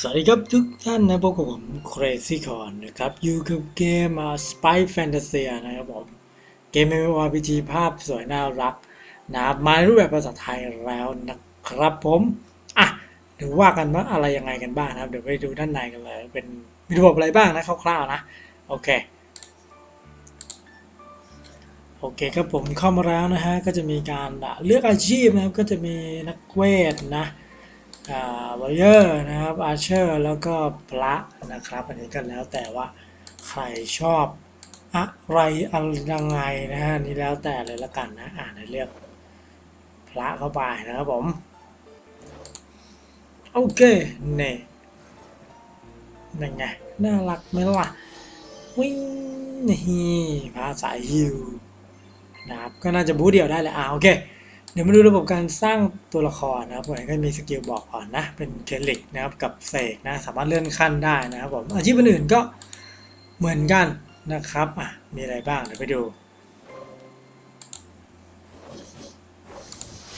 สวัสดีครับทุกท่านนะพบกับผม Crazy Con นะครับอยู่กับเกม uh, Spy Fantasy นะครับผม เกม MMORPG ภาพสวยน่ารักนะครับมาในรูปแบบภาษาไทยแล้วนะครับผมอะเดี๋ยวว่ากันว่าอะไรยังไงกันบ้างนะครับ เดี๋ยวไปดูด้านในกันเลย เป็นมีระบบอะไรบ้างนะคร่าวๆนะ โอเค โอเคครับผมเข้ามาแล้วนะฮะ ก็จะมีการเลือกอาชีพนะครับ ก็จะมีนักเวทนะ วอเยอร์นะครับอาเชอร์แล้วก็พระนะครับ อันนี้ก็แล้วแต่ว่าใครชอบอะไรอะไรยังไงนะฮะนี่แล้วแต่เลยละกันนะอ่านเลือกพระเข้าไปนะครับผม โอเคเนี่นั่นไงน่ารักไหมล่ะวิ่งนี่พระสาฮิวนะครับก็น่าจะบู๊เดียวได้เลยอ่าโอเค เดี๋ยวมาดูระบบการสร้างตัวละครนะครับผมก็มีสกิลบอกก่อนนะ เป็นเทลิกนะครับกับเสกนะสามารถเลื่อนขั้นได้นะครับผมอาชีพอื่นๆก็เหมือนกันนะครับอะมีอะไรบ้างเดี๋ยวไปดู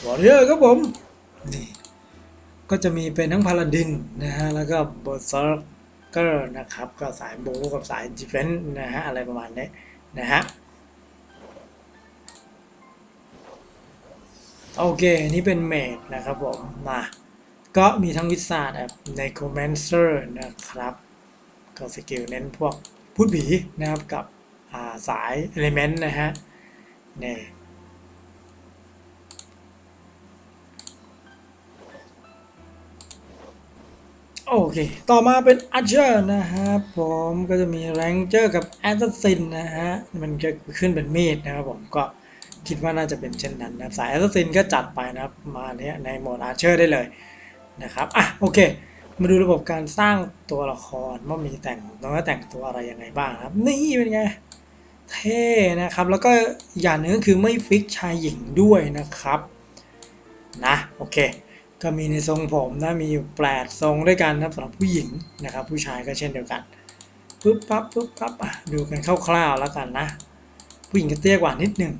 วอร์เรอร์ครับผมนี่ก็จะมีเป็นทั้งพาลาดินนะฮะแล้วก็บอสเซอร์เกอร์นะครับก็สายบูกับสายดิเฟนส์นะฮะอะไรประมาณนี้นะฮะ โอเค นี่เป็นเมดนะครับผม มา ก็มีทั้งวิสาดแบบในคอมเมนเซอร์นะครับ ก็สกิลเน้นพวกพูดผีนะครับกับาสายเอลิเมนต์นะฮะนี่โอเค ต่อมาเป็นอาร์เชอร์นะครับผมก็จะมีแรงเจอร์กับแอสซัสซินนะฮะ มันจะขึ้นเป็นมีดนะครับผมก็ คิดว่าน่าจะเป็นเช่นนั้นนะครับสายแอสซินก็จัดไปนะครับมาเนี้ยในโหมดอาร์เชอร์ได้เลยนะครับอะโอเค มาดูระบบการสร้างตัวละครว่ามีแต่งต้องแต่งตัวอะไรยังไงบ้างครับ นี่เป็นไงเท่นะครับ แล้วก็อย่างหนึ่งก็คือไม่ฟิกชายหญิงด้วยนะครับนะโอเค ก็มีในทรงผมนะมีอยู่แปดทรงด้วยกันนะสำหรับผู้หญิงนะครับ ผู้ชายก็เช่นเดียวกันปุ๊บปั๊บปุ๊บปั๊บอะดูกันคร่าวๆแล้วกันนะ ผู้หญิงก็เตี้ยกว่านิดหนึ่ง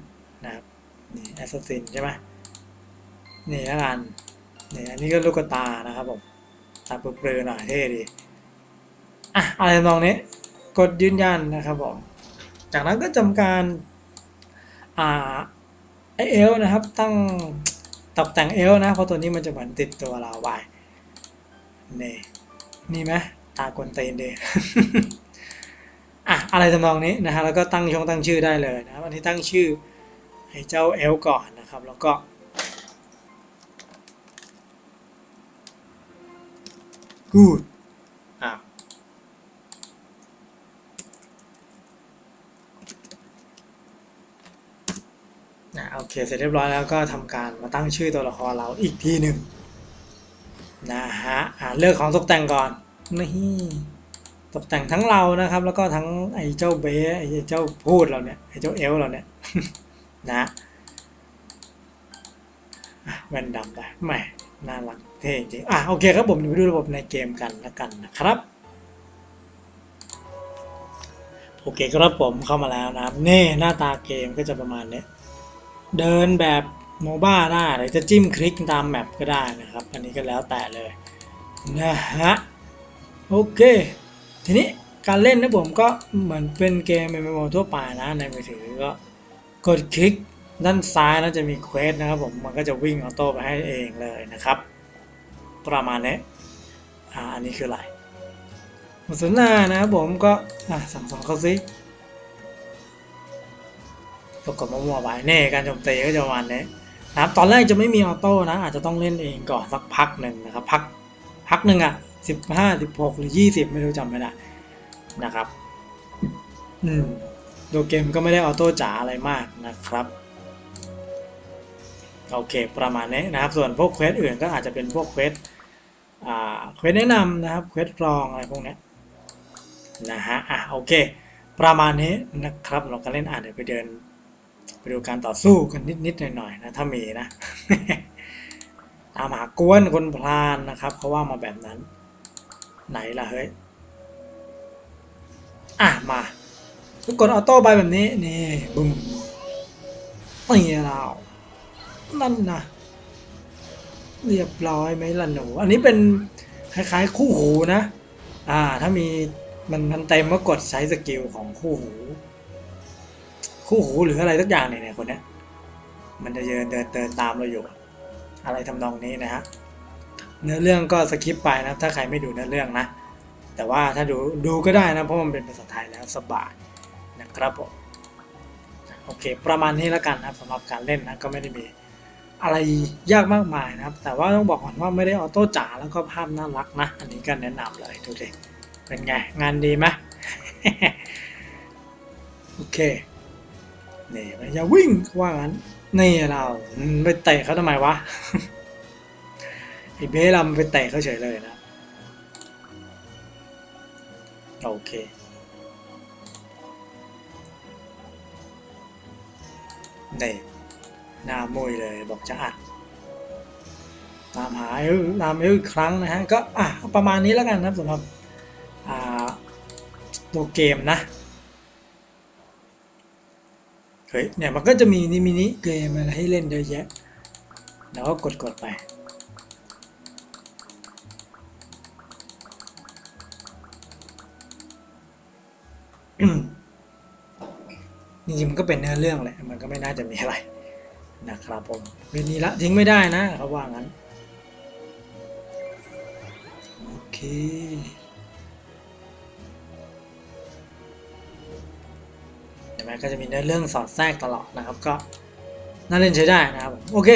นี่แอสซัสซินใช่ไหมนี่แล้วกันนี่อันนี้ก็ลูกตานะครับผมตาเปลือยๆหน่อยเท่ดีอะอะไรทำนองนี้กดยืนยันนะครับผมจากนั้นก็จำการอ่าไอเอลนะครับ ตั้งตกแต่งเอลนะเพราะตัวนี้มันจะเหมือนติดตัวเราไว้นี่นี่ไหมตากวนตีนดีอะอะไรทำนองนี้นะฮะแล้วก็ตั้งช่องตั้งชื่อได้เลยนะครับอันนี้ตั้งชื่อ ให้เจ้าเอลก่อนนะครับ แล้วก็ good อะนะโอเค เสร็จเรียบร้อยแล้วก็ทำการมาตั้งชื่อตัวละครเราอีกทีหนึ่งนะฮะอ่าเลือกของตกแต่งก่อนนี่ตกแต่งทั้งเรานะครับ แล้วก็ทั้งไอ้เจ้าเบสไอ้เจ้าพูดเราเนี่ยไอ้เจ้าเอลเราเนี่ย นะแว่นดำได้แหมน่ารักเท่จริงอะโอเคครับผมเดี๋ยวไปดูระบบในเกมกันละกันนะครับโอเคครับผมเข้ามาแล้วนะครับนี่หน้าตาเกมก็จะประมาณนี้เดินแบบโมบ้าได้หรือจะจิ้มคลิกตามแมปก็ได้นะครับ อันนี้ก็แล้วแต่เลยนะฮะโอเคทีนี้การเล่นนะผมก็เหมือนเป็นเกม MMO ทั่วไปนะในมือถือก็ กดคลิกด้านซ้ายนะจะมีเควสนะครับผมมันก็จะวิ่งออโต้ไปให้เองเลยนะครับ ประมาณนี้อ่าอันนี้คืออะไรบทสนทนานะครับผมก็อะสั่งสอนเขาซิประกอบมั่วๆไปเน่การโจมตีก็จะประมาณนี้นะครับตอนแรกจะไม่มีออโต้นะ อาจจะต้องเล่นเองก่อนสักพักหนึ่งนะครับพักพักหนึ่งอะสิบห้าสิบหกหรือยี่สิบไม่รู้จำไม่ได้นะครับ อืม ตัวเกมก็ไม่ได้ออโต้จ๋าอะไรมากนะครับ โอเคประมาณนี้นะครับ ส่วนพวกเควสอื่นก็อาจจะเป็นพวกเควสเควสแนะนำนะครับเควสรองอะไรพวกนี้นะฮะอะโอเค ประมาณนี้นะครับเราก็เล่นอ่านเดี๋ยวไปเดินไปดูการต่อสู้กันนิดๆหน่อยๆนะถ้ามีนะตามหากวนคนพลานนะครับเขาว่ามาแบบนั้น ไหนล่ะเฮ้ยอะมา กดออโต้ไปแบบนี้ นี่บุ้มนี่เรานั่นนะเรียบร้อยไหมล่ะหนู อันนี้เป็นคล้ายๆคู่หูนะ อ่า ถ้ามีมันมันเต็มก็กดใช้สกิลของคู่หู คู่หูหรืออะไรสักอย่างเนี่ยเนี่ยคนเนี้ย มันจะเดินเดินเดินตามเราอยู่ อะไรทำนองนี้นะฮะ เนื้อเรื่องก็สคิปไปนะ ถ้าใครไม่ดูเนื้อเรื่องนะ แต่ว่าถ้าดูดูก็ได้นะ เพราะมันเป็นภาษาไทยแล้วสบาย ครับผมโอเค ประมาณนี้แล้วกันนะครับสำหรับการเล่นนะก็ไม่ได้มีอะไรยากมากมายนะครับ แต่ว่าต้องบอกก่อนว่าไม่ได้ออโต้จ๋าแล้วก็ภาพน่ารักนะ อันนี้ก็แนะนำเลยดูดิเป็นไง งานดีไหมโอเคนี่มันจะวิ่งว่างั้นนี่เราไปเตะเขาทำไมวะไอเบ้เราไปเตะเขาเฉยเลยนะ โอเค นี่หน้ามุยเลยบอกจะอัดตามหาเอลตามเอลอีกครั้งนะฮะก็อะประมาณนี้แล้วกันนะครับสำหรับอ่าตัวเกมนะเฮ้ยเนี่ยมันก็จะมีนี่มินิเกมอะไรให้เล่นเยอะแยะ แล้วก็กดกดๆไป อืม จริงๆมันก็เป็นเนื้อเรื่องแหละมันก็ไม่น่าจะมีอะไรนะครับผมเวนี้ละทิ้งไม่ได้นะเขาว่างั้นโอเคเห็นไหมก็จะมีเนื้อเรื่องสอดแทรกตลอดนะครับก็น่าเล่นใช้ได้นะครับโอเค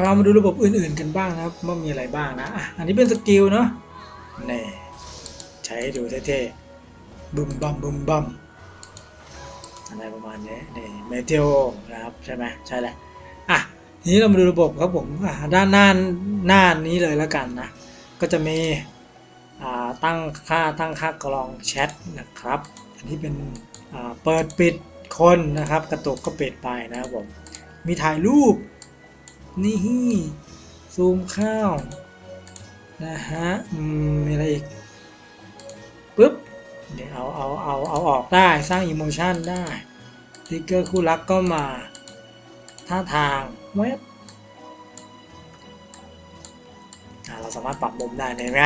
เรามาดูระบบอื่นๆกันบ้างนะครับว่ามีอะไรบ้างนะอันนี้เป็นสกิลเนาะนี่ใช้ดูเท่ๆบึมบัมบึมบัม ประมาณนี้นี่เมเทโอนะครับใช่ไหมใช่แหละอะทีนี้เรามาดูระบบครับผมด้านหน้าหน้านี้เลยแล้วกันนะ ก็จะมีอ่าตั้งค่าตั้งค่ากรองแชทนะครับ อันนี้เป็นอ่าเปิดปิดคนนะครับ กระตุกก็ปิดไปนะครับผมมีถ่ายรูป นี่ซูมเข้านะฮะอืมมีอะไรอีกปุ๊บเดี๋ยวเอาเอาเอาเอาออกได้สร้างอิโมชันได้ ติกเกอร์คู่รักก็มาท่าทางเว็บเราสามารถปรับมุมได้เห็นไหม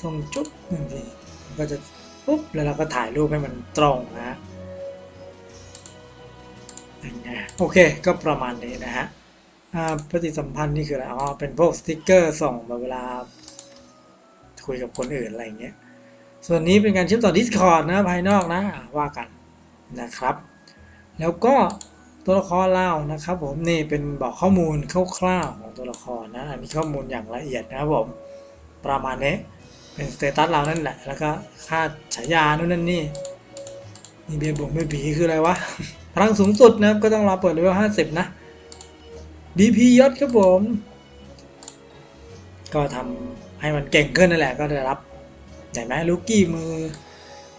ส่งจุ๊บหนึ่งทีมันก็จะปุ๊บแล้วเราก็ถ่ายรูปให้มันตรงนะอย่างเงี้ยโอเค ก็ประมาณนี้นะฮะปฏิสัมพันธ์นี่คืออะไร อ๋อ เป็นพวกสติกเกอร์ส่งมาเวลา คุยกับคนอื่นอะไรอย่างเงี้ย ส่วนนี้เป็นการเชื่อมต่อ Discord นะภายนอกนะ ว่ากัน นะครับ แล้วก็ตัวละครเรานะครับผมนี่เป็นบอกข้อมูลคร่าวๆของตัวละครนะอันนี้ข้อมูลอย่างละเอียดนะครับผมประมาณนี้เป็นสเตตัสเรานั่นแหละแล้วก็ค่าฉายานู่นนั่นนี่นี่เบียร์บวกไม่ผีคืออะไรวะพลังสูงสุดนะครับก็ต้องรอเปิดเลเวล50นะ BP ยศครับผม ก็ทำให้มันเก่งขึ้นนั่นแหละก็ได้รับเห็นไหมลูกี้มือ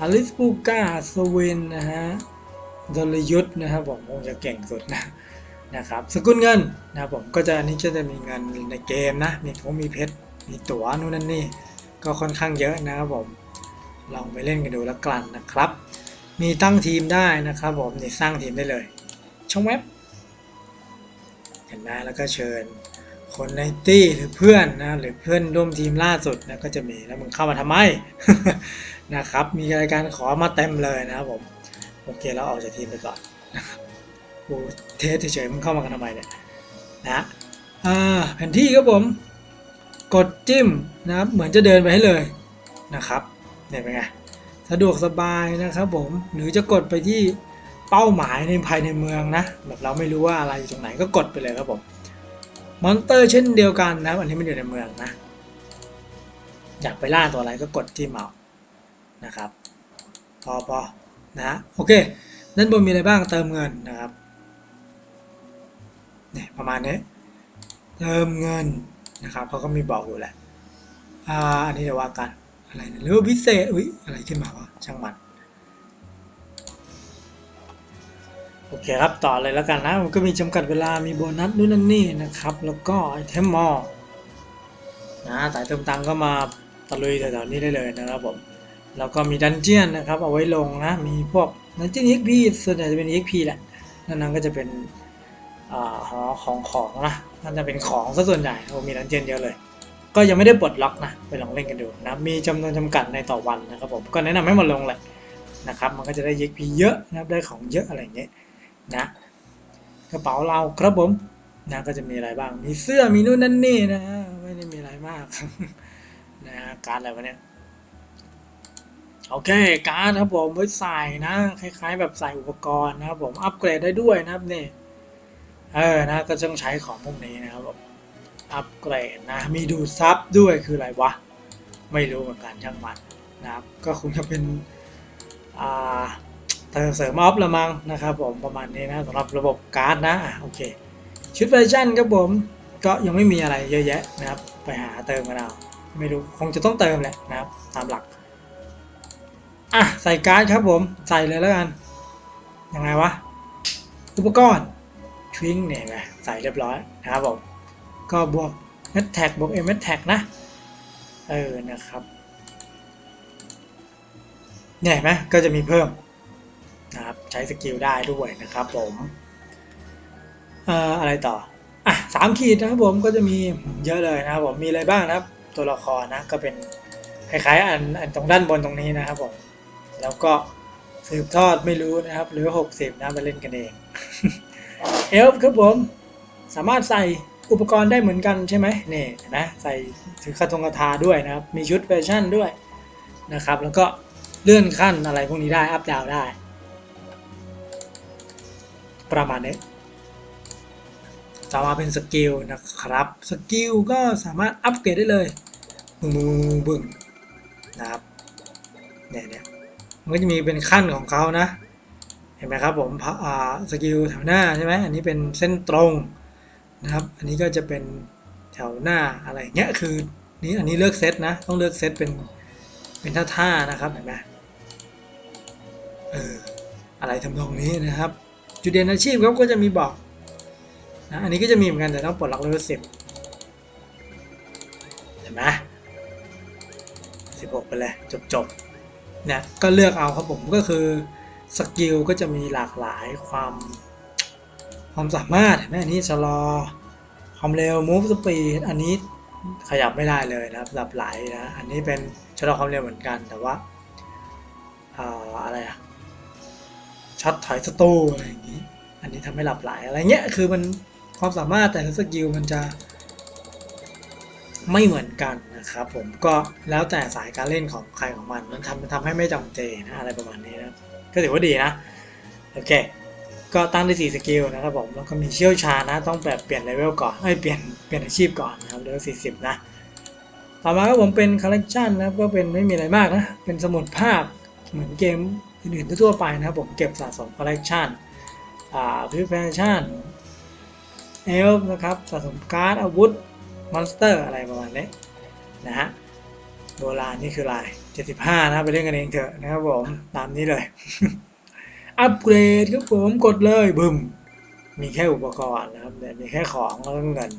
อลิสปูกาสเวนนะฮะดลยุทธ์นะครับผมคงจะเก่งสุดนะนะครับสกุลเงินนะครับผมก็จะนนี้ก็จะมีเงินในเกมนะมีผมมีเพชรมีตั๋วนู่นนั่นนี่ก็ค่อนข้างเยอะนะครับผมลองไปเล่นกันดูแล้วกันนะครับ มีตั้งทีมได้นะครับผมนี่สร้างทีมได้เลย ช่องเว็บเห็นไหมแล้วก็เชิญคนในตี้หรือเพื่อนนะหรือเพื่อนร่วมทีมล่าสุดนะก็จะมีแล้วมึงเข้ามาทำไม นะครับ มีรายการขอมาเต็มเลยนะครับผม โอเคเราออกจากทีมไปก่อนนะครับกูเทสเฉยๆมึงเข้ามากันทำไมเนี่ยนะแผนที่ครับผม กดจิ้มนะครับ เหมือนจะเดินไปให้เลยนะครับเนี่ยเป็นไงสะดวกสบายนะครับผม หรือจะกดไปที่เป้าหมายในภายในเมืองนะแบบเราไม่รู้ว่าอะไรอยู่ตรงไหนก็กดไปเลยครับผมมอนเตอร์เช่นเดียวกันนะครับอันนี้มันอยู่ในเมืองนะ อยากไปล่าตัวอะไรก็กดที่เมาส์ นะครับ พอพอนะฮะโอเค ด้านบนมีอะไรบ้างเติมเงินนะครับเนี่ยประมาณนี้เติมเงินนะครับเขาก็มีบอกอยู่แหละอ่าอันนี้เดี๋ยวว่ากันอะไรนะหรือว่าพิเศษอุ้ยอะไรขึ้นมาวะช่างมันโอเคครับต่อเลยแล้วกันนะมันก็มีจำกัดเวลามีโบนัสนู่นนั่นนี่นะครับ แล้วก็ไอเทมมอลนะสายเติมตังค์ก็มาตะลุยแถวๆนี้ได้เลยนะครับผม แล้วก็มีดันเจียนนะครับเอาไว้ลงนะ มีพวกดันเจียน EXP ส่วนใหญ่จะเป็น EXP แหละนั่นนั้นก็จะเป็นอ่าหอของของนะน่าจะเป็นของซะส่วนใหญ่โอ้มีดันเจียนเยอะเลย ก็ยังไม่ได้ปลดล็อกนะไปลองเล่นกันดูนะมีจำนวนจำกัดในต่อวันนะครับผมก็แนะนำให้มาลงแหละนะครับ มันก็จะได้ XP เยอะนะครับได้ของเยอะอะไรเงี้ยนะกระเป๋าเราครับผมนะก็จะมีอะไรบ้าง มีเสื้อมีนู่นนั่นนี่นะไม่ได้มีอะไรมากนะการอะไรวะเนี่ย โอเคการ์ดครับผมไว้ใส่นะ คล้ายๆ แบบใส่อุปกรณ์นะครับผมอัปเกรดได้ด้วยนะครับนี่เออนะก็ต้องใช้ของพวกนี้นะครับผมอัปเกรดนะ มีดูดซับด้วยคืออะไรวะ ไม่รู้เหมือนกันช่างมันนะครับ ก็คงจะเป็นอ่าเติมเสริมออฟละมั้งนะครับผมประมาณนี้นะสำหรับระบบการ์ดนะโอเค ชุดแฟชั่นครับผมก็ยังไม่มีอะไรเยอะแยะนะครับ ไปหาเติมกันเอาไม่รู้คงจะต้องเติมแหละนะครับตามหลัก อะใส่การ์ดครับผมใส่เลยแล้วกันยังไงวะอุปกรณ์ทวิงเนี่ยไงใส่เรียบร้อยนะครับผมก็บวก m ม t แท็กบวก m ม t แท็กนะเออนะครับเนี่ยไหมก็จะมีเพิ่มนะครับใช้สกิลได้ด้วยนะครับผมเอ่ออะไรต่ออะสามขีดนะครับผมก็จะมีเยอะเลยนะครับผมมีอะไรบ้างนะครับ ตัวละครนะก็เป็นคล้ายๆอันอันตรงด้านบนตรงนี้นะครับผม แล้วก็สืบทอดไม่รู้นะครับ หรือ 60 นะมาเล่นกันเองเอลฟ์ครับผมสามารถใส่อุปกรณ์ได้เหมือนกันใช่ไหมนี่นะใส่ถือคาทงคาทาด้วยนะครับ มีชุดแฟชั่นด้วยนะครับ แล้วก็เลื่อนขั้นอะไรพวกนี้ได้อัพดาวได้ ประมาณนี้ต่อมาเป็นสกิลนะครับสกิลก็สามารถอัปเกรดได้เลยบึ้งบึ้งบึ้งบึ้งนะครับเนี่ยเนี่ย มันก็จะมีเป็นขั้นของเขานะ เห็นไหมครับผมอ่าสกิลแถวหน้าใช่ไหมอันนี้เป็นเส้นตรงนะครับ อันนี้ก็จะเป็นแถวหน้าอะไรเงี้ยคือนี่อันนี้เลือกเซตนะ ต้องเลือกเซตเป็นเป็นท่าท่าๆนะครับเห็นไหมเอออะไรทำนองนี้นะครับ จุดเด่นอาชีพเขาก็จะมีบอกนะอันนี้ก็จะมีเหมือนกันแต่ต้องปลดล็อกเลเวลสิบเห็นไหมสิบหกไปเลยจบจบ เนี่ยก็เลือกเอาครับผมก็คือสกิลก็จะมีหลากหลายความความสามารถเห็นไหมอันนี้ชะลอความเร็ว move speed อันนี้ขยับไม่ได้เลยนะครับหลับไหลนะอันนี้เป็นชะลอความเร็วเหมือนกันแต่ว่าออะไรอะช็อตถอยสตูอะไรอย่างนี้ อันนี้ทำให้หลับไหลอะไรเงี้ยคือมันความสามารถแต่ละสกิลมันจะ ไม่เหมือนกันนะครับผมก็แล้วแต่สายการเล่นของใครของมันมันทำมันทำให้ไม่จำเจนะอะไรประมาณนี้นะครับก็ถือว่าดีนะโอเคก็ตั้งได้4สกิลนะครับผมแล้วก็มีเชี่ยวชาญนะต้องแบบเปลี่ยนเลเวลก่อนเอ้ยเปลี่ยนเปลี่ยนอาชีพก่อนนะครับเลเวล40 นะ ต่อมาก็ผมเป็นคอลเลกชันนะครับก็เป็นไม่มีอะไรมากนะเป็นสมุดภาพเหมือนเกมอื่นๆทั่วไปนะครับผมเก็บสะสมคอลเลกชันอ่าพิแฟชั่นเอลนะครับสะสมการ์ดอาวุธ มอนสเตอร์อะไรประมาณนี้นะฮะโบราณนี่คือลาย 75 นะไปเล่นกันเองเถอะนะครับผมตามนี้เลย อัปเกรดครับผมกดเลยบึมมีแค่อุปกรณ์นะครับแต่มีแค่ของแล้วก็เงิน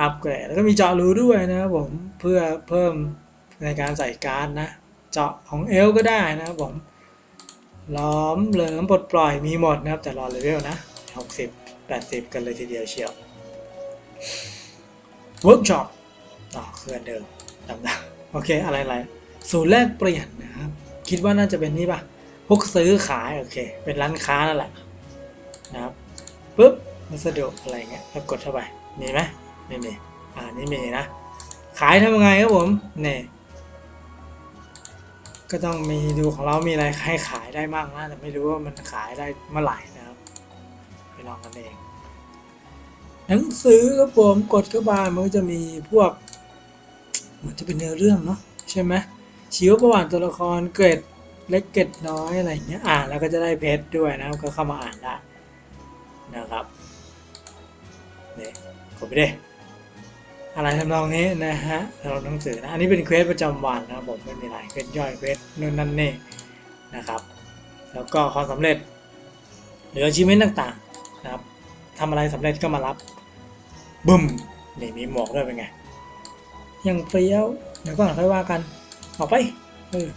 อัปเกรดแล้วก็มีเจาะรูด้วยนะครับผมเพื่อเพิ่มในการใส่การ์ดนะ เจาะของเอลก็ได้นะครับผมล้อมเหลิมปลดปล่อยมีหมดนะครับแต่รอเลเวลนะ 60 80 กันเลยทีเดียวเชียว เวิร์กช็อปต่อเครื่อเดิมจำได้โอเค อะไรอะไรศูนย์แลกเปลี่ยนนะครับ คิดว่าน่าจะเป็นนี่ปะพวกซื้อขาย โอเค เป็นร้านค้านั่นแหละนะครับปุ๊บวัสดุอะไรเงี้ยแล้วกดเข้าไป มีไหมไม่มีอ่านี่มีนะ ขายทำยังไงครับผมเนี่ยก็ต้องมีดูของเรามีอะไรให้ขายได้บ้างนะแต่ไม่รู้ว่ามันขายได้เมื่อไหร่นะครับ ไปลองกันเอง หนังสือครับผมกดเข้าไปมันก็จะมีพวกเหมือนจะเป็นเนื้อเรื่องเนาะใช่ไหมชีวประวัติตัวละครเกรดเล็กเกรดน้อยอะไรอย่างเงี้ยอ่านแล้วก็จะได้เพชรด้วยนะก็เข้ามาอ่านได้นะครับนี่กดไปดิอะไรทำนองนี้นะฮะเราหนังสือนะอันนี้เป็นเควสประจำวันนะผมไม่มีอะไรเควสย่อยเควสนู่นนั่นนี่นะครับ แล้วก็ความสำเร็จหรือ achievement ต่างๆนะครับทำอะไรสำเร็จก็มารับ บึ้มนี่มีหมวกด้วยเป็นไง ยังเฟี้ยวเดี๋ยวก่อนค่อยว่ากันออกไปเออ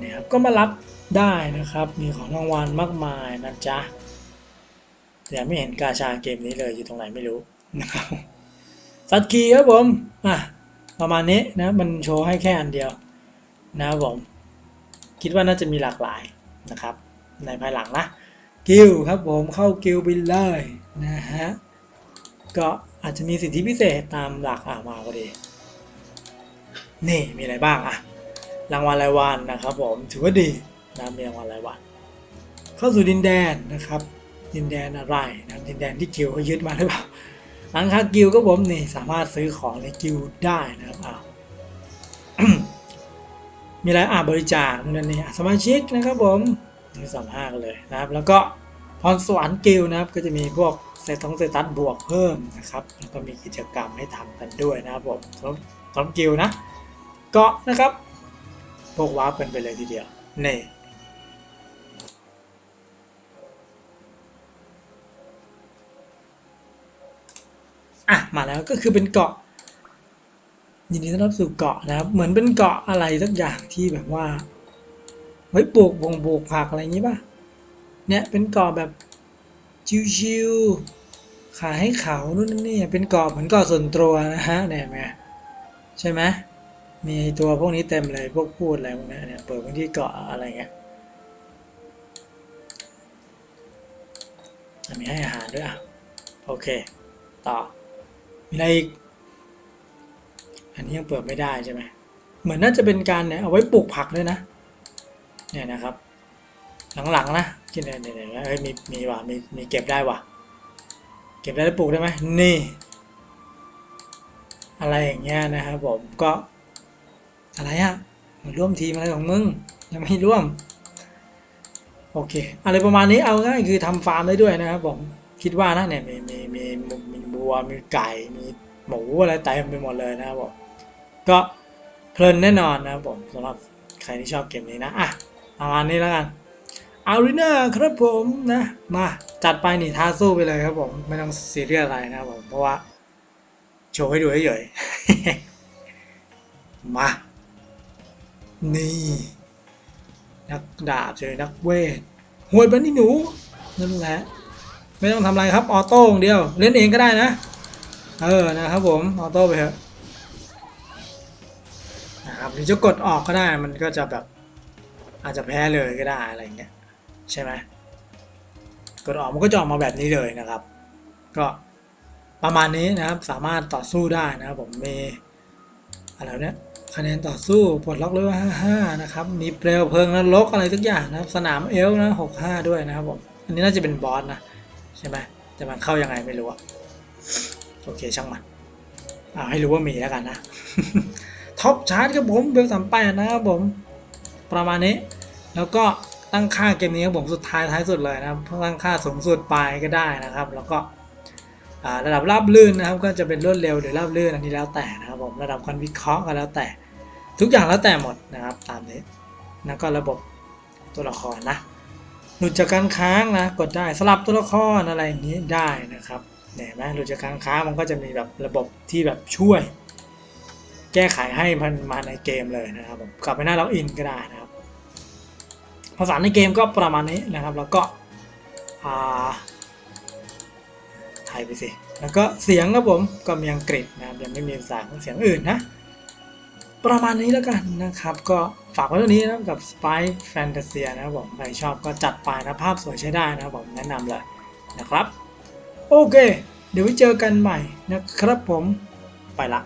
นี่ยครับก็มารับได้นะครับ มีของรางวัลมากมายนะจ๊ะแต่ไม่เห็นกาชาเกมนี้เลยอยู่ตรงไหนไม่รู้นะครับสัตว์คีครับผมอะประมาณนี้นะมันโชว์ให้แค่อันเดียวนะครับผมคิดว่าน่าจะมีหลากหลายนะครับ ในภายหลังนะ กิลครับผมเข้ากิลไปเลยนะฮะ ก็อาจจะมีสิทธิพิเศษตามหลักอ่ามาพอดีนี่มีอะไรบ้างอะรางวัลรายวันนะครับผมถือว่าดีนะมีรางวัลรายวันเข้าสู่ดินแดนนะครับดินแดนอะไรนะดินแดนที่กิลเขายึดมาหรือเปล่าหลังคากิลก็ผมนี่สามารถซื้อของในกิลได้นะครับอ้าวมีอะไรอ่าบริจาคนู่นนี่สมาชิกนะครับผมนี่สามห้ากันเลยนะครับ แล้วก็พรสวรรค์กิลด์นะครับก็จะมีพวก เซตของเซตัสบวกเพิ่มนะครับแล้วก็มีกิจกรรมให้ทำกันด้วยนะครับผมสำหรับสำกิลนะเกาะนะครับพวกวาร์ปกันไปเลยทีเดียวนี่อะมาแล้วก็คือเป็นเกาะยินดีต้อนรับสู่เกาะนะครับ เหมือนเป็นเกาะอะไรสักอย่างที่แบบว่าไว้ปลูกบงปลูกผักอะไรอย่างนี้ป่ะเนี่ยเป็นเกาะแบบชิวๆ ขายให้เขานู่นนี่เป็นเกาะเหมือนเกาะส่วนตัวนะฮะเนี่ยไงใช่ไหมมีตัวพวกนี้เต็มเลยพวกพูดอะไรพวกนี้เนี่ยเปิดพื้นที่เกาะอะไรเงี้ยมีให้อาหารด้วยอะโอเค ต่อ มีอะไรอีก อันนี้ยังเปิดไม่ได้ใช่ไหมเหมือนน่าจะเป็นการเนี่ยเอาไว้ปลูกผักด้วยนะ เนี่ยนะครับ หลังๆนะกินเนี่ยเนี่ยเนี่ยเอ้ยมีมีว่ะมีมีเก็บได้ว่ะ เก็บได้แล้วปลูกได้ไหมนี่ อะไรอย่างเงี้ยนะครับผมก็อะไรอะมาร่วมทีมอะไรของมึงยังไม่ร่วม โอเค อะไรประมาณนี้เอาง่ายคือทำฟาร์มได้ด้วยนะครับผมคิดว่านะเนี่ยมีมีมีมีมีบัวมีไก่มีหมูอะไรเต็มไปหมดเลยนะครับผมก็เพลินแน่นอนนะครับผมสำหรับใครที่ชอบเกมนี้นะอะประมาณนี้แล้วกัน อารีนาครับผมนะมาจัดไปนี่ท้าสู้ไปเลยครับผม ไม่ต้องซีเรียสอะไรนะครับผม เพราะว่า โชว์ให้ดูให้เฉยมา นี่ นักดาบเจอนักเวทหวยบันนี่หนูนั่นแหละไม่ต้องทำอะไรครับออโต้งเดียว เล่นเองก็ได้นะ เออนะครับผมออโต้ไปเถอะนะครับหรือจะกดออกก็ได้มันก็จะแบบอาจจะแพ้เลยก็ได้อะไรเงี้ย ใช่ไหมกดออกมันก็จะออกมาแบบนี้เลยนะครับ ก็ประมาณนี้นะครับสามารถต่อสู้ได้นะครับผมมีอะไรเนี่ยคะแนนต่อสู้ปลดล็อกเลเวล55 นะครับ มีเปลวเพลิงนรกอะไรทุกอย่างนะครับ สนามเอลนะ 65 ด้วยนะครับผมอันนี้น่าจะเป็นบอสนะใช่ไหมแต่มันเข้ายังไงไม่รู้อะโอเคช่างมันเอาให้รู้ว่ามีแล้วกันนะท็อปชาร์จครับผมเบลสามแปดนะครับผม ประมาณนี้ แล้วก็ ตั้งค่าเกมนี้ครับผมสุดท้ายท้ายสุดเลยนะครับตั้งค่าสูงสุดไปก็ได้นะครับ แล้วก็ระดับราบลื่นนะครับ ก็จะเป็นรวดเร็วหรือราบลื่นอันนี้แล้วแต่นะครับผมระดับการวิเคราะห์ก็แล้วแต่ ทุกอย่างแล้วแต่หมดนะครับ ตามนี้แล้วก็ระบบตัวละครนะหลุดจากการค้างนะกดได้สลับตัวละครอะไรอย่างนี้ได้นะครับเห็นไหมหลุดจากการค้างมันก็จะมีแบบระบบที่แบบช่วย แก้ไขให้มันมาในเกมเลยนะครับผมกลับไปหน้าล็อกอินก็ได้นะครับ ภาษาในเกมก็ประมาณนี้นะครับ แล้วก็อ่าไทยไปสิ แล้วก็เสียงครับผมก็มีอังกฤษนะครับยังไม่มีภาษาเสียงอื่นนะ ประมาณนี้แล้วกันนะครับ ก็ฝากไว้เท่านี้นะกับกับ Spy Fantasia นะครับผมใครชอบก็จัดไปนะภาพสวยใช้ได้นะครับผมแนะนำเลยนะครับ โอเค เดี๋ยวไว้เจอกันใหม่นะครับผมไปละ